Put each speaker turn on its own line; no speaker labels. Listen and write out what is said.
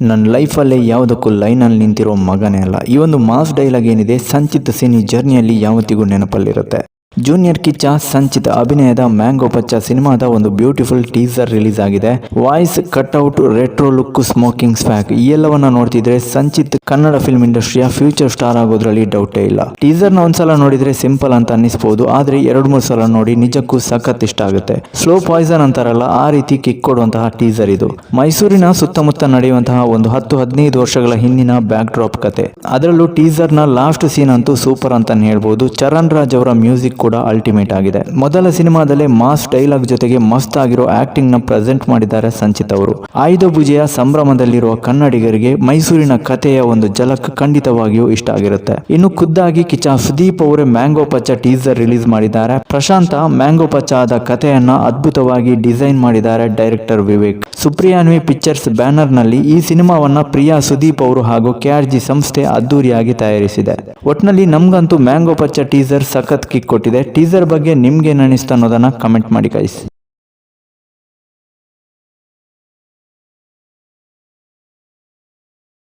ನನ್ನ ಲೈಫಲ್ಲೇ ಯಾವುದಕ್ಕೂ ಲೈನಲ್ಲಿ ನಿಂತಿರೋ ಮಗನೇ ಅಲ್ಲ. ಈ ಒಂದು ಮಾಸ್ ಡೈಲಾಗ್ ಏನಿದೆ, ಸಂಚಿತ್ ಸಿನಿ ಜರ್ನಿಯಲ್ಲಿ ಯಾವತ್ತಿಗೂ ನೆನಪಲ್ಲಿರುತ್ತೆ. ಜೂನಿಯರ್ ಕಿಚ್ಚ ಸಂಚಿತ್ ಅಭಿನಯದ ಮ್ಯಾಂಗೋ ಪಚ್ಚ ಸಿನಿಮಾದ ಒಂದು ಬ್ಯೂಟಿಫುಲ್ ಟೀಸರ್ ರಿಲೀಸ್ ಆಗಿದೆ. Voice cutout retro look smoking ಸ್ಪ್ಯಾಕ್ ಈ ಎಲ್ಲವನ್ನ ನೋಡ್ತಿದ್ರೆ ಸಂಚಿತ್ ಕನ್ನಡ ಫಿಲ್ಮ್ ಇಂಡಸ್ಟ್ರಿಯ ಫ್ಯೂಚರ್ ಸ್ಟಾರ್ ಆಗೋದ್ರಲ್ಲಿ ಡೌಟೇ ಇಲ್ಲ. ಟೀಸರ್ನ ಒಂದ್ಸಲ ನೋಡಿದ್ರೆ ಸಿಂಪಲ್ ಅಂತ ಅನ್ನಿಸಬಹುದು ಆದ್ರೆ ಎರಡ್ ಮೂರು ಸಲ ನೋಡಿ ನಿಜಕ್ಕೂ ಸಖತ್ ಇಷ್ಟ ಆಗುತ್ತೆ. ಸ್ಲೋ ಪಾಯ್ಸನ್ ಅಂತಾರಲ್ಲ, ಆ ರೀತಿ ಕಿಕ್ ಕೊಡುವಂತಹ ಟೀಸರ್ ಇದು. ಮೈಸೂರಿನ ಸುತ್ತಮುತ್ತ ನಡೆಯುವಂತಹ ಒಂದು ಹತ್ತು, ಹದಿನೈದು ವರ್ಷಗಳ ಹಿಂದಿನ ಬ್ಯಾಕ್ ಡ್ರಾಪ್ ಕತೆ. ಅದರಲ್ಲೂ ಟೀಸರ್ನ ಲಾಸ್ಟ್ ಸೀನ್ ಅಂತೂ ಸೂಪರ್ ಅಂತಾನೆ ಹೇಳ್ಬಹುದು ಚರಣ್ ರಾಜ್ ಅವರ ಮ್ಯೂಸಿಕ್ ಕೂಡ ಅಲ್ಟಿಮೇಟ್ ಆಗಿದೆ. ಮೊದಲ ಸಿನಿಮಾದಲ್ಲಿ ಮಾಸ್ ಡೈಲಾಗ್ ಜೊತೆಗೆ ಮಸ್ತ್ ಆಗಿರೋ ಆಕ್ಟಿಂಗ್ನ ಪ್ರೆಸೆಂಟ್ ಮಾಡಿದ್ದಾರೆ ಸಂಚಿತ್ ಅವರು. ಆಯ್ದ ಪೂಜೆಯ ಸಂಭ್ರಮದಲ್ಲಿರುವ ಕನ್ನಡಿಗರಿಗೆ ಮೈಸೂರಿನ ಕಥೆಯ ಒಂದು ಜಲಕ್ ಖಂಡಿತವಾಗಿಯೂ ಇಷ್ಟ ಆಗಿರುತ್ತೆ. ಇನ್ನು ಖುದ್ದಾಗಿ ಕಿಚ್ಚ ಸುದೀಪ್ ಅವರೇ ಮ್ಯಾಂಗೋ ಪಚ್ಚ ಟೀಸರ್ ರಿಲೀಸ್ ಮಾಡಿದ್ದಾರೆ. ಪ್ರಶಾಂತ ಮ್ಯಾಂಗೋ ಪಚ್ಚ ಆದ ಕಥೆಯನ್ನ ಅದ್ಭುತವಾಗಿ ಡಿಸೈನ್ ಮಾಡಿದ್ದಾರೆ ಡೈರೆಕ್ಟರ್ ವಿವೇಕ್. ಸುಪ್ರಿಯಾನ್ವಿ ಪಿಕ್ಚರ್ಸ್ ಬ್ಯಾನರ್ನಲ್ಲಿ ಈ ಸಿನಿಮಾವನ್ನ ಪ್ರಿಯಾ ಸುದೀಪ್ ಅವರು ಹಾಗೂ ಕೆಆರ್ಜಿ ಸಂಸ್ಥೆ ಅದ್ದೂರಿಯಾಗಿ ತಯಾರಿಸಿದೆ. ಒಟ್ನಲ್ಲಿ ನಮ್ಗಂತೂ ಮ್ಯಾಂಗೋ ಪಚ್ಚ ಟೀಸರ್ ಸಖತ್ ಕಿಕ್ ಕೊಟ್ಟಿದೆ. ಟೀಸರ್ ಬಗ್ಗೆ ನಿಮ್ಗೆ ಅನಿಸ್ತಾ ಅನ್ನೋದನ್ನ ಕಮೆಂಟ್ ಮಾಡಿ ಗೈಸ್